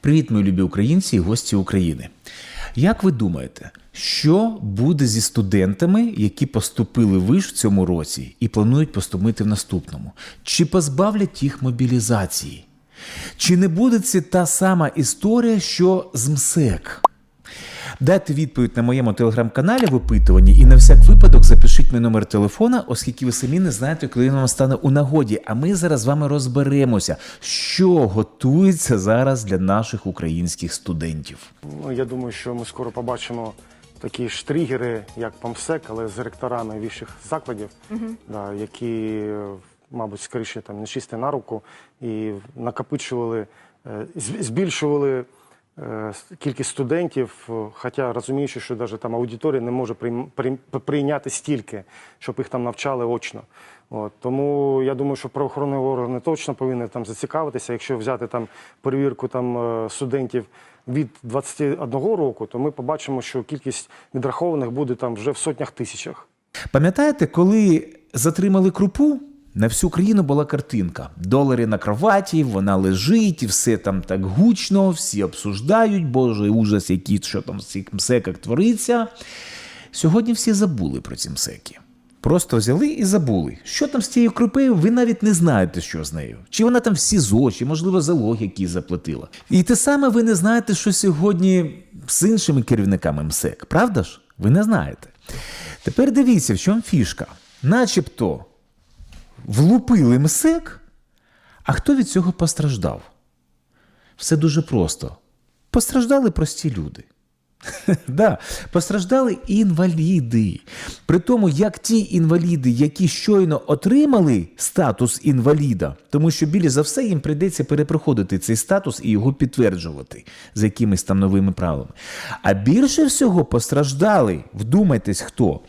Привіт, мої любі українці і гості України. Як ви думаєте, що буде зі студентами, які поступили в виш в цьому році і планують поступити в наступному? Чи позбавлять їх мобілізації? Чи не буде це та сама історія, що з МСЕК? Дайте відповідь на моєму телеграм-каналі в опитуванні і на всяк випадок запишіть мій номер телефона, оскільки ви самі не знаєте, коли він вам стане у нагоді. А ми зараз з вами розберемося, що готується зараз для наших українських студентів. Ну, я думаю, що ми скоро побачимо такі ж тригери, як ПАМСЕК, але з ректорами вищих закладів, да, які, мабуть, скоріше там не нечисті на руку і накопичували, е, збільшували кількість студентів, е, хоча розуміючи, що навіть там аудиторія не може прийняти стільки, щоб їх там навчали очно. От, тому я думаю, що правоохоронні органи точно повинні там зацікавитися. Якщо взяти там перевірку там е, студентів від 21 року, то ми побачимо, що кількість відрахованих буде там вже в сотнях тисячах. Пам'ятаєте, коли затримали крупу? На всю країну була картинка. Долари на кроваті, вона лежить, і все там так гучно, всі обсуждають, боже, ужас, який що там в цих мсеках твориться. Сьогодні всі забули про ці мсеки. Просто взяли і забули. Що там з цією крупею, ви навіть не знаєте, що з нею. Чи вона там в СІЗО, чи, можливо, залог який заплатила. І те саме ви не знаєте, що сьогодні з іншими керівниками МСЕК, правда ж? Ви не знаєте. Тепер дивіться, в чому фішка. Начебто влупили МСЕК, а хто від цього постраждав? Все дуже просто. Постраждали прості люди. Да, постраждали інваліди. При тому, як ті інваліди, які щойно отримали статус інваліда, тому що більш за все їм прийдеться перепроходити цей статус і його підтверджувати за якимись там новими правилами. А більше всього постраждали, вдумайтесь, хто?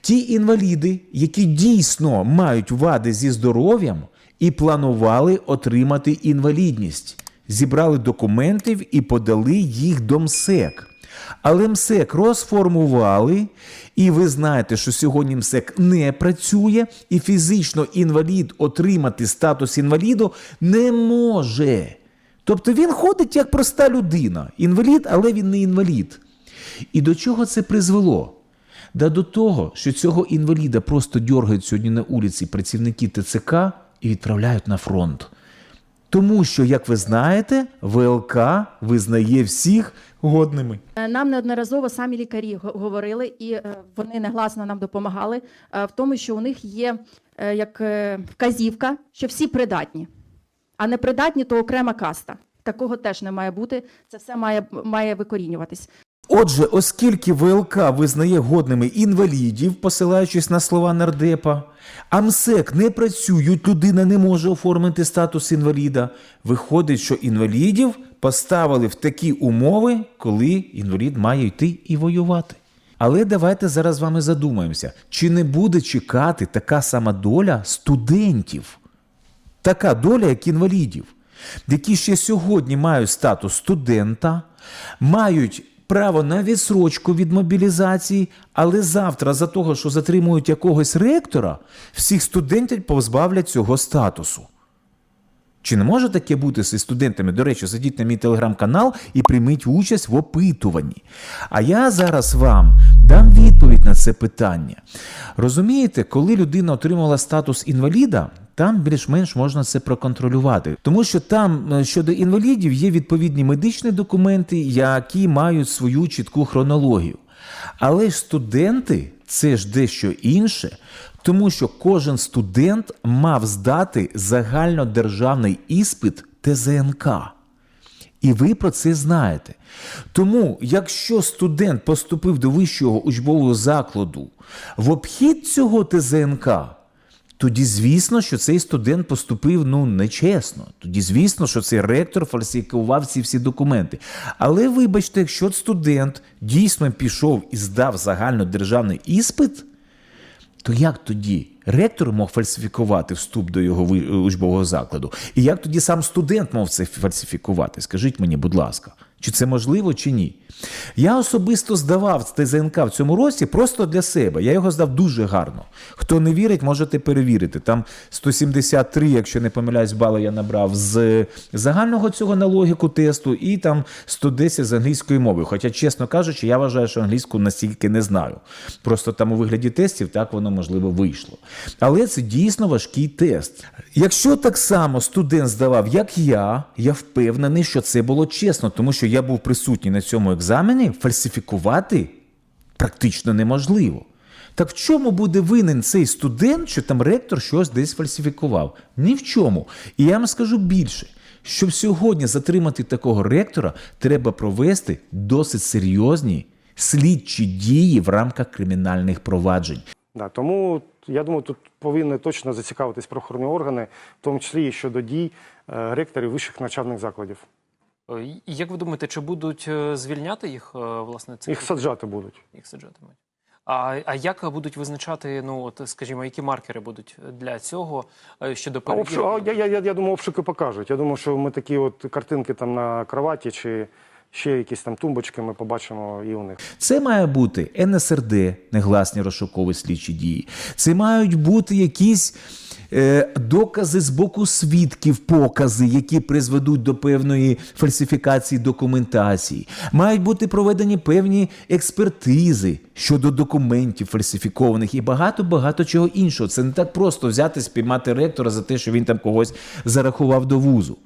Ті інваліди, які дійсно мають вади зі здоров'ям і планували отримати інвалідність, зібрали документів і подали їх до МСЕК. Але МСЕК розформували, і ви знаєте, що сьогодні МСЕК не працює, і фізично інвалід отримати статус інваліду не може. Тобто він ходить як проста людина, інвалід, але він не інвалід. І до чого це призвело? Да до того, що цього інваліда просто дергають сьогодні на вулиці працівники ТЦК і відправляють на фронт. Тому що, як ви знаєте, ВЛК визнає всіх годними. Е, Нам неодноразово самі лікарі говорили, і е, вони негласно нам допомагали е, в тому, що у них є як вказівка, що всі придатні, а не придатні то окрема каста. Такого теж не має бути. Це все має, має викорінюватись. Отже, оскільки ВЛК визнає годними інвалідів, посилаючись на слова нардепа, а МСЕК не працюють, людина не може оформити статус інваліда, виходить, що інвалідів поставили в такі умови, коли інвалід має йти і воювати. Але давайте зараз з вами задумаємося, чи не буде чекати така сама доля студентів? така доля, як інвалідів, які ще сьогодні мають статус студента, мають право на відсрочку від мобілізації, але завтра, за того, що затримують якогось ректора, всіх студентів позбавлять цього статусу. Чи не може таке бути зі студентами? До речі, зайдіть на мій телеграм-канал і прийміть участь в опитуванні. А я зараз вам дам відповідь на це питання. Розумієте, коли людина отримала статус інваліда, там більш-менш можна це проконтролювати. Тому що там е, щодо інвалідів є відповідні медичні документи, які мають свою чітку хронологію. Але ж студенти це ж дещо інше, тому що кожен студент мав здати загальнодержавний іспит ТЗНК. І ви про це знаєте. Тому, якщо студент поступив до вищого учбового закладу в обхід цього ТЗНК, тоді звісно, що цей студент поступив ну нечесно. Тоді звісно, що цей ректор фальсифікував ці всі документи. Але вибачте, якщо студент дійсно пішов і здав загальнодержавний іспит, то як тоді ректор мог фальсифікувати вступ до його учбового закладу? І як тоді сам студент мав це фальсифікувати? Скажіть мені, будь ласка, Чи це можливо, чи ні? Я особисто здавав ТЗНК в цьому році просто для себе. Я його здав дуже гарно. Хто не вірить, можете перевірити. Там 173, якщо не помиляюсь, бали я набрав з загального цього на логіку тесту, і там 110 з англійської мови. Хоча, чесно кажучи, я вважаю, що англійську настільки не знаю. Просто там у вигляді тестів так воно можливо вийшло. Але це дійсно важкий тест. Якщо так само студент здавав, як я, я впевнений, що це було чесно, тому що я був присутній на цьому екзамені, фальсифікувати практично неможливо. Так в чому буде винен цей студент, що там ректор щось десь фальсифікував? Ні в чому. І я вам скажу більше. Щоб сьогодні затримати такого ректора, треба провести досить серйозні слідчі дії в рамках кримінальних проваджень. Да, тому я думаю, тут повинні точно зацікавитись правоохоронні органи, в тому числі і щодо дій е, ректорів вищих навчальних закладів. Е, і Як ви думаєте, чи будуть е, звільняти їх, е, власне, цих Їх саджати будуть. їх саджатимуть? А, а як будуть визначати, ну от скажімо, які маркери будуть для цього щодо А перевірки? а, я, я, я, я думаю, обшуки покажуть. Я думаю, що ми такі от картинки там на кроваті чи ще якісь там тумбочки ми побачимо і у них. Це має бути НСРД, негласні розшукові слідчі дії. Це мають бути якісь докази з боку свідків, покази, які призведуть до певної фальсифікації документації. Мають бути проведені певні експертизи щодо документів фальсифікованих і багато-багато чого іншого. Це не так просто взяти, спіймати ректора за те, що він там когось зарахував до вузу.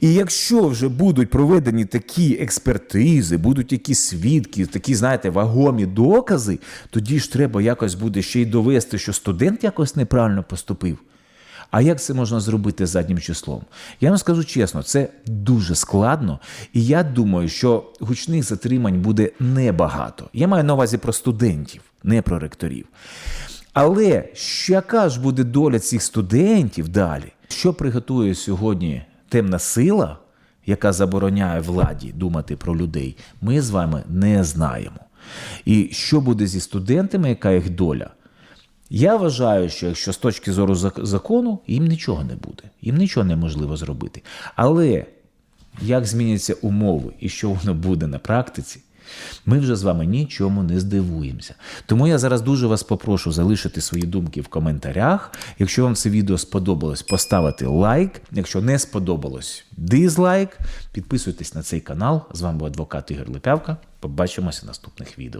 І якщо вже будуть проведені такі експертизи, будуть якісь свідки, такі, знаєте, вагомі докази, тоді ж треба якось буде ще й довести, що студент якось неправильно поступив. А як це можна зробити заднім числом? Я вам скажу чесно, це дуже складно, і я думаю, що гучних затримань буде небагато. Я маю на увазі про студентів, не про ректорів. Але яка ж буде доля цих студентів далі? Що приготує сьогодні темна сила, яка забороняє владі думати про людей, ми з вами не знаємо. І що буде зі студентами, яка їх доля? Я вважаю, що якщо з точки зору закону, їм нічого не буде, їм нічого неможливо зробити. Але як зміняться умови і що воно буде на практиці, ми вже з вами нічому не здивуємося. Тому я зараз дуже вас попрошу залишити свої думки в коментарях. Якщо вам це відео сподобалось, поставити лайк. Якщо не сподобалось, дизлайк. Підписуйтесь на цей канал. З вами був адвокат Ігор Липявка. Побачимося в наступних відео.